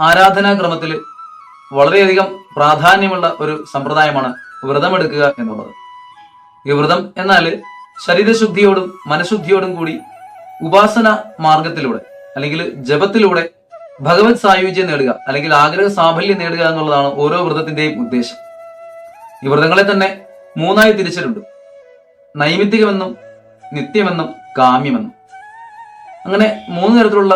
ആരാധനാക്രമത്തിൽ വളരെയധികം പ്രാധാന്യമുള്ള ഒരു സമ്പ്രദായമാണ് വ്രതമെടുക്കുക എന്നുള്ളത്. ഈ വ്രതം എന്നാൽ ശരീരശുദ്ധിയോടും മനഃശുദ്ധിയോടും കൂടി ഉപാസന മാർഗത്തിലൂടെ അല്ലെങ്കിൽ ജപത്തിലൂടെ ഭഗവത് സായുജ്യം നേടുക അല്ലെങ്കിൽ ആഗ്രഹ സാഫല്യം നേടുക എന്നുള്ളതാണ് ഓരോ വ്രതത്തിന്റെയും ഉദ്ദേശം. ഈ വ്രതങ്ങളെ തന്നെ മൂന്നായി തിരിച്ചിട്ടുണ്ട്. നൈമിത്തികമെന്നും നിത്യമെന്നും കാമ്യമെന്നും. അങ്ങനെ മൂന്ന് തരത്തിലുള്ള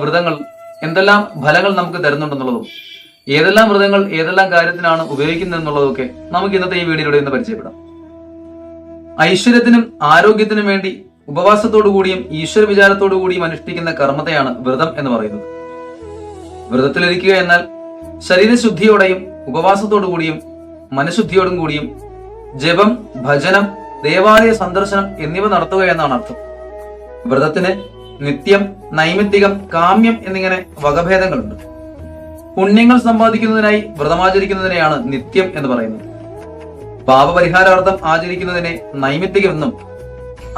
വ്രതങ്ങൾ എന്തെല്ലാം ഫലങ്ങൾ നമുക്ക് തരുന്നുണ്ടെന്നുള്ളതും ഏതെല്ലാം വ്രതങ്ങൾ ഏതെല്ലാം കാര്യത്തിനാണ് ഉപയോഗിക്കുന്നത് എന്നുള്ളതൊക്കെ നമുക്ക് ഇന്നത്തെ ഈ വീഡിയോയിലൂടെ ഇന്ന് പരിചയപ്പെടാം. ഐശ്വര്യത്തിനും ആരോഗ്യത്തിനും വേണ്ടി ഉപവാസത്തോടു കൂടിയും ഈശ്വര വിചാരത്തോടു കൂടിയും അനുഷ്ഠിക്കുന്ന കർമ്മത്തെയാണ് വ്രതം എന്ന് പറയുന്നത്. വ്രതത്തിലിരിക്കുക എന്നാൽ ശരീരശുദ്ധിയോടെയും ഉപവാസത്തോടു കൂടിയും മനഃശുദ്ധിയോടും കൂടിയും ജപം ഭജനം ദേവാലയ സന്ദർശനം എന്നിവ നടത്തുക എന്നാണ് അർത്ഥം. വ്രതത്തിന് നിത്യം നൈമിത്തികം കാമ്യം എന്നിങ്ങനെ വകഭേദങ്ങളുണ്ട്. പുണ്യങ്ങൾ സമ്പാദിക്കുന്നതിനായി വ്രതമാചരിക്കുന്നതിനെയാണ് നിത്യം എന്ന് പറയുന്നത്. പാപപരിഹാരാർത്ഥം ആചരിക്കുന്നതിനെ നൈമിത്തികം എന്നും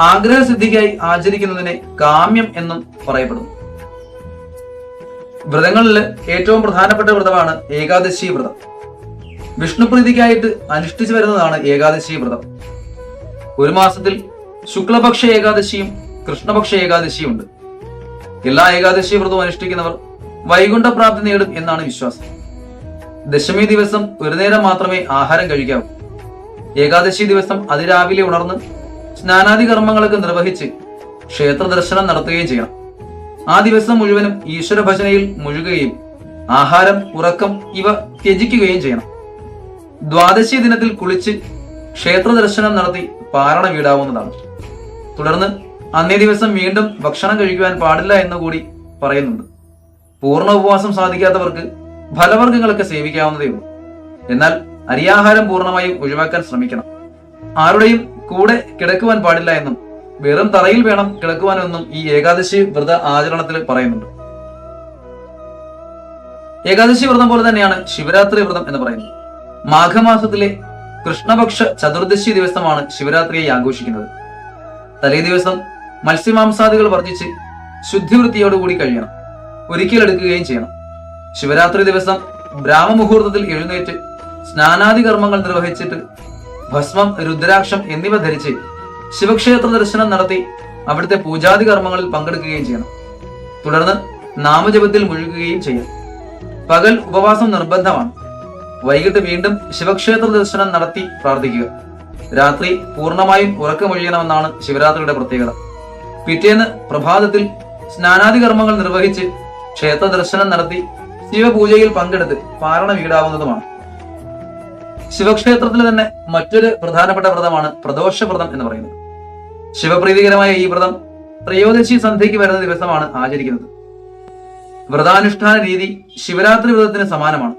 ആഗ്രഹസിദ്ധിക്കായി ആചരിക്കുന്നതിനെ കാമ്യം എന്നും പറയപ്പെടുന്നു. വ്രതങ്ങളിൽ ഏറ്റവും പ്രധാനപ്പെട്ട വ്രതമാണ് ഏകാദശി വ്രതം. വിഷ്ണുപ്രീതിക്കായിട്ട് അനുഷ്ഠിച്ചു വരുന്നതാണ് ഏകാദശി വ്രതം. ഒരു മാസത്തിൽ ശുക്ലപക്ഷ ഏകാദശിയും കൃഷ്ണപക്ഷ ഏകാദശിയുണ്ട്. എല്ലാ ഏകാദശി വ്രതവും അനുഷ്ഠിക്കുന്നവർ വൈകുണ്ഠപ്രാപ്തി നേടും എന്നാണ് വിശ്വാസം. ദശമി ദിവസം ഒരു നേരം മാത്രമേ ആഹാരം കഴിക്കാവൂ. ഏകാദശി ദിവസം അതിരാവിലെ ഉണർന്ന് സ്നാനാദി കർമ്മങ്ങളൊക്കെ നിർവഹിച്ച് ക്ഷേത്ര ദർശനം നടത്തുകയും ചെയ്യണം. ആ ദിവസം മുഴുവനും ഈശ്വര ഭജനയിൽ മുഴുകുകയും ആഹാരം ഉറക്കം ഇവ ത്യജിക്കുകയും ചെയ്യണം. ദ്വാദശി ദിനത്തിൽ കുളിച്ച് ക്ഷേത്ര ദർശനം നടത്തി പാരണ വീടാവുന്നതാണ്. തുടർന്ന് അന്നേ ദിവസം വീണ്ടും ഭക്ഷണം കഴിക്കുവാൻ പാടില്ല എന്ന് കൂടി പറയുന്നുണ്ട്. പൂർണ ഉപവാസം സാധിക്കാത്തവർക്ക് ഫലവർഗങ്ങളൊക്കെ സേവിക്കാവുന്നതേ ഉള്ളൂ. എന്നാൽ അരിയാഹാരം പൂർണമായും ഒഴിവാക്കാൻ ശ്രമിക്കണം. ആരുടെയും കൂടെ കിടക്കുവാൻ പാടില്ല എന്നും വെറും തറയിൽ വേണം കിടക്കുവാനെന്നും ഈ ഏകാദശി വ്രത ആചരണത്തിൽ പറയുന്നുണ്ട്. ഏകാദശി വ്രതം പോലെ തന്നെയാണ് ശിവരാത്രി വ്രതം എന്ന് പറയുന്നത്. മാഘമാസത്തിലെ കൃഷ്ണപക്ഷ ചതുർദശി ദിവസമാണ് ശിവരാത്രിയെ ആഘോഷിക്കുന്നത്. തലേ ദിവസം മത്സ്യമാംസാദികൾ വർജിച്ച് ശുദ്ധിവൃത്തിയോടുകൂടി കഴിയണം. ഒരിക്കലെടുക്കുകയും ചെയ്യണം. ശിവരാത്രി ദിവസം ബ്രാഹ്മമുഹൂർത്തത്തിൽ എഴുന്നേറ്റ് സ്നാനാദി കർമ്മങ്ങൾ നിർവഹിച്ചിട്ട് ഭസ്മം രുദ്രാക്ഷം എന്നിവ ധരിച്ച് ശിവക്ഷേത്ര ദർശനം നടത്തി അവിടുത്തെ പൂജാതി കർമ്മങ്ങളിൽ പങ്കെടുക്കുകയും ചെയ്യണം. തുടർന്ന് നാമജപത്തിൽ മുഴുകുകയും ചെയ്യും പകൽ ഉപവാസം നിർബന്ധമാണ്. വൈകിട്ട് വീണ്ടും ശിവക്ഷേത്ര ദർശനം നടത്തി പ്രാർത്ഥിക്കുക. രാത്രി പൂർണമായും ഉറക്കമൊഴിയണമെന്നാണ് ശിവരാത്രിയുടെ പ്രത്യേകത. പിറ്റേന്ന് പ്രഭാതത്തിൽ സ്നാനാദി കർമ്മങ്ങൾ നിർവഹിച്ച് ക്ഷേത്ര ദർശനം നടത്തി ശിവപൂജയിൽ പങ്കെടുത്ത് പാരണ വീടാവുന്നതുമാണ്. ശിവക്ഷേത്രത്തിൽ തന്നെ മറ്റൊരു പ്രധാനപ്പെട്ട വ്രതമാണ് പ്രദോഷ വ്രതം എന്ന് പറയുന്നത്. ശിവപ്രീതികരമായ ഈ വ്രതം ത്രയോദശി സന്ധ്യയ്ക്ക് വരുന്ന ദിവസമാണ് ആചരിക്കുന്നത്. വ്രതാനുഷ്ഠാന രീതി ശിവരാത്രി വ്രതത്തിന് സമാനമാണ്.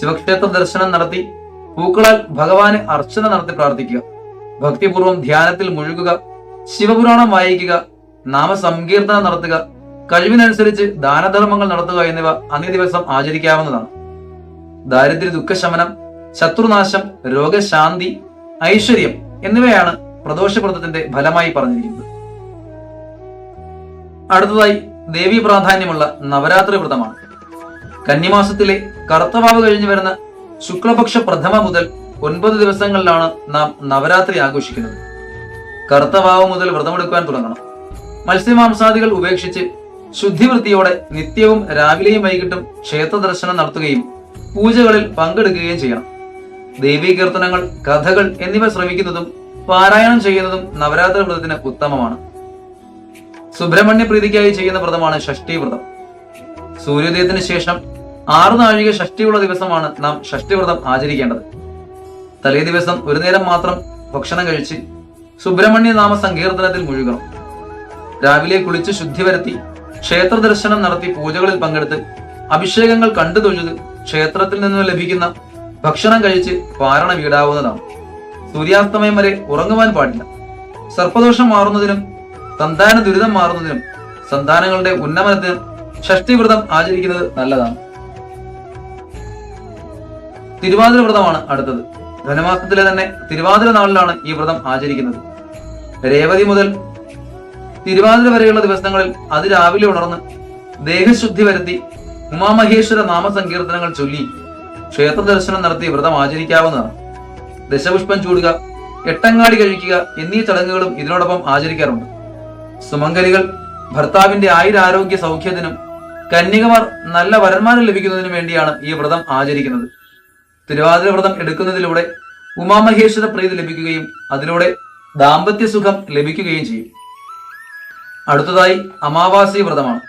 ശിവക്ഷേത്ര ദർശനം നടത്തി പൂക്കളാൽ ഭഗവാന് അർച്ചന നടത്തി പ്രാർത്ഥിക്കുക. ഭക്തിപൂർവം ധ്യാനത്തിൽ മുഴുകുക. ശിവപുരാണം വായിക്കുക നാമസങ്കീർത്തനം നടത്തുക കഴിവിനനുസരിച്ച് ദാനധർമ്മങ്ങൾ നടത്തുക എന്നിവ അന്നേ ദിവസം ആചരിക്കാവുന്നതാണ്. ദാരിദ്ര്യ ദുഃഖശമനം ശത്രുനാശം രോഗശാന്തി ഐശ്വര്യം എന്നിവയാണ് പ്രദോഷവ്രതത്തിന്റെ ഫലമായി പറഞ്ഞിരിക്കുന്നത്. അടുത്തതായി ദേവീ പ്രാധാന്യമുള്ള നവരാത്രി വ്രതമാണ്. കന്നിമാസത്തിലെ കറുത്തവാവ് കഴിഞ്ഞു വരുന്ന ശുക്ലപക്ഷ പ്രഥമ മുതൽ ഒൻപത് ദിവസങ്ങളിലാണ് നാം നവരാത്രി ആഘോഷിക്കുന്നത്. കറുത്തവാവ് മുതൽ വ്രതമെടുക്കാൻ തുടങ്ങണം. മത്സ്യമാംസാദികൾ ഉപേക്ഷിച്ച് ശുദ്ധിവൃത്തിയോടെ നിത്യവും രാവിലെയും വൈകിട്ടും ക്ഷേത്ര ദർശനം നടത്തുകയും പൂജകളിൽ പങ്കെടുക്കുകയും ചെയ്യണം. ദേവീ കീർത്തനങ്ങൾ കഥകൾ എന്നിവ ശ്രമിക്കുന്നതും പാരായണം ചെയ്യുന്നതും നവരാത്രി വ്രതത്തിന് ഉത്തമമാണ്. സുബ്രഹ്മണ്യ പ്രീതിക്കായി ചെയ്യുന്ന വ്രതമാണ് ഷഷ്ടി വ്രതം. സൂര്യോദയത്തിന് ശേഷം ആറു നാഴിക ഷഷ്ടിയുള്ള ദിവസമാണ് നാം ഷഷ്ടി വ്രതം ആചരിക്കേണ്ടത്. തലേ ദിവസം ഒരു നേരം മാത്രം ഭക്ഷണം കഴിച്ച് സുബ്രഹ്മണ്യ നാമ സങ്കീർത്തനത്തിൽ മുഴുകണം. രാവിലെ കുളിച്ച് ശുദ്ധി വരുത്തി ക്ഷേത്ര ദർശനം നടത്തി പൂജകളിൽ പങ്കെടുത്ത് അഭിഷേകങ്ങൾ കണ്ടു തൊഴുത് ക്ഷേത്രത്തിൽ നിന്ന് ലഭിക്കുന്ന ഭക്ഷണം കഴിച്ച് പാരണ വീടാവുന്നതാണ്. സൂര്യാസ്തമയം വരെ ഉറങ്ങുവാൻ പാടില്ല. സർപ്പദോഷം മാറുന്നതിനും സന്താന ദുരിതം മാറുന്നതിനും സന്താനങ്ങളുടെ ഉന്നമനത്തിനും ഷഷ്ടിവ്രതം ആചരിക്കുന്നത് നല്ലതാണ്. തിരുവാതിര വ്രതമാണ് അടുത്തത്. ധനുമാസത്തിലെ തന്നെ തിരുവാതിര നാളിലാണ് ഈ വ്രതം ആചരിക്കുന്നത്. രേവതി മുതൽ തിരുവാതിര വരെയുള്ള ദിവസങ്ങളിൽ അതിരാവിലെ ഉണർന്ന് ദേഹശുദ്ധി വരുത്തി ഉമാമഹേശ്വര നാമസങ്കീർത്തനങ്ങൾ ചൊല്ലി ക്ഷേത്ര ദർശനം നടത്തി വ്രതം ആചരിക്കാവുന്നതാണ്. ദശപുഷ്പം ചൂടുക എട്ടങ്ങാടി കഴിക്കുക എന്നീ ചടങ്ങുകളും ഇതിനോടൊപ്പം ആചരിക്കാറുണ്ട്. സുമംഗലികൾ ഭർത്താവിന്റെ ആയുരാരോഗ്യ സൗഖ്യത്തിനും കന്യകമാർ നല്ല വരന്മാരും ലഭിക്കുന്നതിനും വേണ്ടിയാണ് ഈ വ്രതം ആചരിക്കുന്നത്. തിരുവാതിര വ്രതം എടുക്കുന്നതിലൂടെ ഉമാമഹേശ്വര പ്രീതി ലഭിക്കുകയും അതിലൂടെ ദാമ്പത്യ സുഖം ലഭിക്കുകയും ചെയ്യും. അടുത്തതായി അമാവാസി വ്രതമാണ്.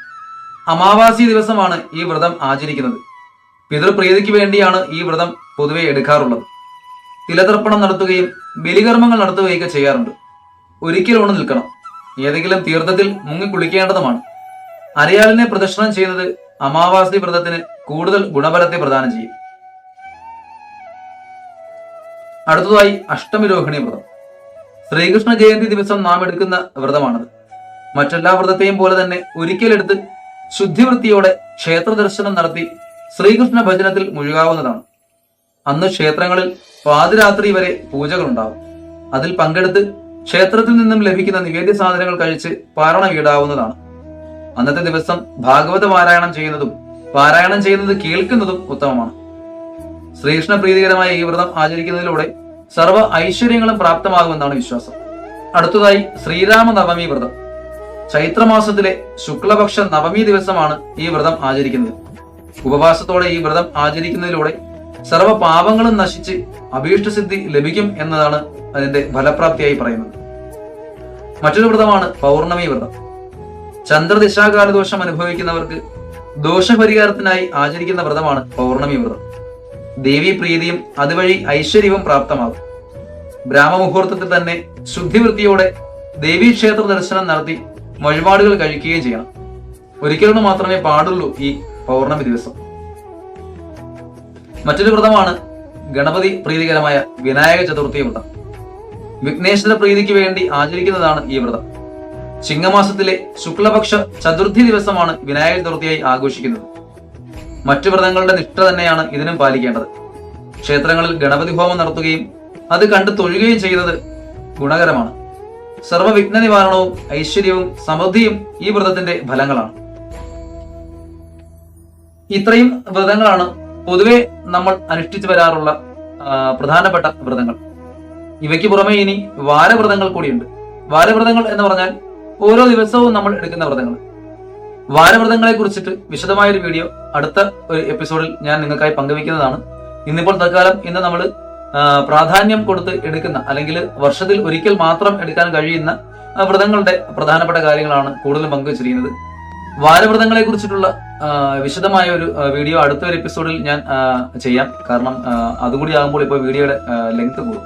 അമാവാസി ദിവസമാണ് ഈ വ്രതം ആചരിക്കുന്നത്. പിതൃപ്രീതിക്ക് വേണ്ടിയാണ് ഈ വ്രതം പൊതുവെ എടുക്കാറുള്ളത്. തിലതർപ്പണം നടത്തുകയും ബലികർമ്മങ്ങൾ നടത്തുകയൊക്കെ ചെയ്യാറുണ്ട്. ഒരിക്കൽ ഊണ് നിൽക്കണം. ഏതെങ്കിലും തീർത്ഥത്തിൽ മുങ്ങി കുളിക്കേണ്ടതുമാണ്. അരയാളിനെ പ്രദക്ഷിണം ചെയ്യുന്നത് അമാവാസി വ്രതത്തിന് കൂടുതൽ ഗുണഫലത്തെ പ്രദാനം ചെയ്യും. അടുത്തതായി അഷ്ടമി രോഹിണി വ്രതം. ശ്രീകൃഷ്ണ ജയന്തി ദിവസം നാം എടുക്കുന്ന വ്രതമാണത്. മറ്റെല്ലാ വ്രതത്തെയും പോലെ തന്നെ ഒരിക്കലെടുത്ത് ശുദ്ധിവൃത്തിയോടെ ക്ഷേത്ര ദർശനം നടത്തി ശ്രീകൃഷ്ണ ഭജനത്തിൽ മുഴുകാവുന്നതാണ്. അന്ന് ക്ഷേത്രങ്ങളിൽ പാതിരാത്രി വരെ പൂജകളുണ്ടാവും. അതിൽ പങ്കെടുത്ത് ക്ഷേത്രത്തിൽ നിന്നും ലഭിക്കുന്ന നിവേദ്യ സാധനങ്ങൾ കഴിച്ച് പാരണ വീടാവുന്നതാണ് അന്നത്തെ ദിവസം ഭാഗവത പാരായണം ചെയ്യുന്നതും പാരായണം ചെയ്യുന്നത് കേൾക്കുന്നതും ഉത്തമമാണ്. ശ്രീകൃഷ്ണ പ്രീതികരമായ ഈ വ്രതം ആചരിക്കുന്നതിലൂടെ സർവ ഐശ്വര്യങ്ങളും പ്രാപ്തമാകുമെന്നാണ് വിശ്വാസം. അടുത്തതായി ശ്രീരാമ നവമി വ്രതം. ചൈത്രമാസത്തിലെ ശുക്ലപക്ഷ നവമി ദിവസമാണ് ഈ വ്രതം ആചരിക്കുന്നത്. ഉപവാസത്തോടെ ഈ വ്രതം ആചരിക്കുന്നതിലൂടെ സർവ പാപങ്ങളും നശിച്ച് അഭീഷ്ടസിദ്ധി ലഭിക്കും എന്നതാണ് അതിന്റെ ഫലപ്രാപ്തിയായി പറയുന്നത്. മറ്റൊരു വ്രതമാണ് പൗർണമി വ്രതം. ചന്ദ്രദിശാകാലദോഷം അനുഭവിക്കുന്നവർക്ക് ദോഷപരിഹാരത്തിനായി ആചരിക്കുന്ന വ്രതമാണ് പൗർണമി വ്രതം. ദേവി പ്രീതിയും അതുവഴി ഐശ്വര്യവും പ്രാപ്തമാകും. ബ്രാഹ്മമുഹൂർത്തത്തിൽ തന്നെ ശുദ്ധിവൃത്തിയോടെ ദേവീക്ഷേത്ര ദർശനം നടത്തി വഴിപാടുകൾ കഴിക്കുകയും ചെയ്യണം. ഒരിക്കലും മാത്രമേ പാടുള്ളൂ ഈ പൗർണമി ദിവസം. മറ്റൊരു വ്രതമാണ് ഗണപതി പ്രീതികരമായ വിനായക ചതുർത്ഥി വ്രതം. വിഘ്നേശ്വര പ്രീതിക്ക് വേണ്ടി ആചരിക്കുന്നതാണ് ഈ വ്രതം. ചിങ്ങമാസത്തിലെ ശുക്ലപക്ഷ ചതുർത്ഥി ദിവസമാണ് വിനായക ചതുർത്ഥിയായി ആഘോഷിക്കുന്നത്. മറ്റു വ്രതങ്ങളുടെ നിഷ്ഠ തന്നെയാണ് ഇതിനും പാലിക്കേണ്ടത്. ക്ഷേത്രങ്ങളിൽ ഗണപതി ഹോമം നടത്തുകയും അത് കണ്ടു തൊഴുകയും ചെയ്തത് ഗുണകരമാണ്. സർവവിഘ്ന നിവാരണവും ഐശ്വര്യവും സമൃദ്ധിയും ഈ വ്രതത്തിന്റെ ഫലങ്ങളാണ്. ഇത്രയും വ്രതങ്ങളാണ് പൊതുവെ നമ്മൾ അനുഷ്ഠിച്ചു വരാറുള്ള പ്രധാനപ്പെട്ട വ്രതങ്ങൾ. ഇവയ്ക്ക് പുറമെ ഇനി വാരവ്രതങ്ങൾ കൂടിയുണ്ട്. വാരവ്രതങ്ങൾ എന്ന് പറഞ്ഞാൽ ഓരോ ദിവസവും നമ്മൾ എടുക്കുന്ന വ്രതങ്ങൾ. വാരവ്രതങ്ങളെ കുറിച്ചിട്ട് വിശദമായ ഒരു വീഡിയോ അടുത്ത ഒരു എപ്പിസോഡിൽ ഞാൻ നിങ്ങൾക്കായി പങ്കുവെക്കുന്നതാണ് ഇന്നിപ്പോൾ തൽക്കാലം ഇന്ന് നമ്മൾ പ്രാധാന്യം കൊടുത്ത് എടുക്കുന്ന അല്ലെങ്കിൽ വർഷത്തിൽ ഒരിക്കൽ മാത്രം എടുക്കാൻ കഴിയുന്ന വ്രതങ്ങളുടെ പ്രധാനപ്പെട്ട കാര്യങ്ങളാണ് കൂടുതലും പങ്കുവച്ചിരിക്കുന്നത്. വാരവ്രതങ്ങളെ കുറിച്ചിട്ടുള്ള വിശദമായ ഒരു വീഡിയോ അടുത്ത ഒരു എപ്പിസോഡിൽ ഞാൻ ചെയ്യാം. കാരണം അതുകൂടി ആകുമ്പോൾ ഇപ്പോൾ വീഡിയോയുടെ ലെങ്ത് കൂടും.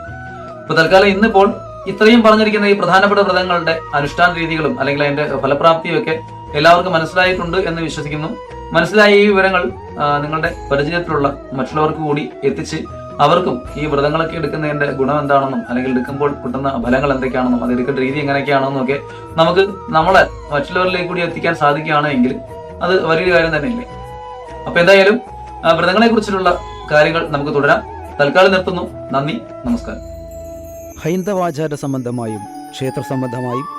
ഇപ്പൊ തൽക്കാലം ഇന്നിപ്പോൾ ഇത്രയും പറഞ്ഞിരിക്കുന്ന ഈ പ്രധാനപ്പെട്ട വ്രതങ്ങളുടെ അനുഷ്ഠാന രീതികളും അല്ലെങ്കിൽ അതിന്റെ ഫലപ്രാപ്തിയും ഒക്കെ എല്ലാവർക്കും മനസ്സിലായിട്ടുണ്ട് എന്ന് വിശ്വസിക്കുന്നു. മനസ്സിലായ ഈ വിവരങ്ങൾ നിങ്ങളുടെ പരിചയത്തിലുള്ള മറ്റുള്ളവർക്ക് കൂടി എത്തിച്ച് അവർക്കും ഈ വ്രതങ്ങളൊക്കെ എടുക്കുന്നതിന്റെ ഗുണം എന്താണെന്നും അല്ലെങ്കിൽ എടുക്കുമ്പോൾ കിട്ടുന്ന ഫലങ്ങൾ എന്തൊക്കെയാണെന്നും അത് എടുക്കേണ്ട രീതി എങ്ങനെയൊക്കെയാണെന്നും ഒക്കെ നമുക്ക് നമ്മളെ മറ്റുള്ളവരിലേക്ക് കൂടി എത്തിക്കാൻ സാധിക്കുകയാണെങ്കിൽ അത് വലിയൊരു കാര്യം തന്നെയല്ലേ? അപ്പൊ എന്തായാലും വ്രതങ്ങളെ കുറിച്ചിട്ടുള്ള കാര്യങ്ങൾ നമുക്ക് തുടരാം. തൽക്കാലം നിർത്തുന്നു. നന്ദി. നമസ്കാരം. ഹൈന്ദവാചാര സംബന്ധമായും ക്ഷേത്ര സംബന്ധമായും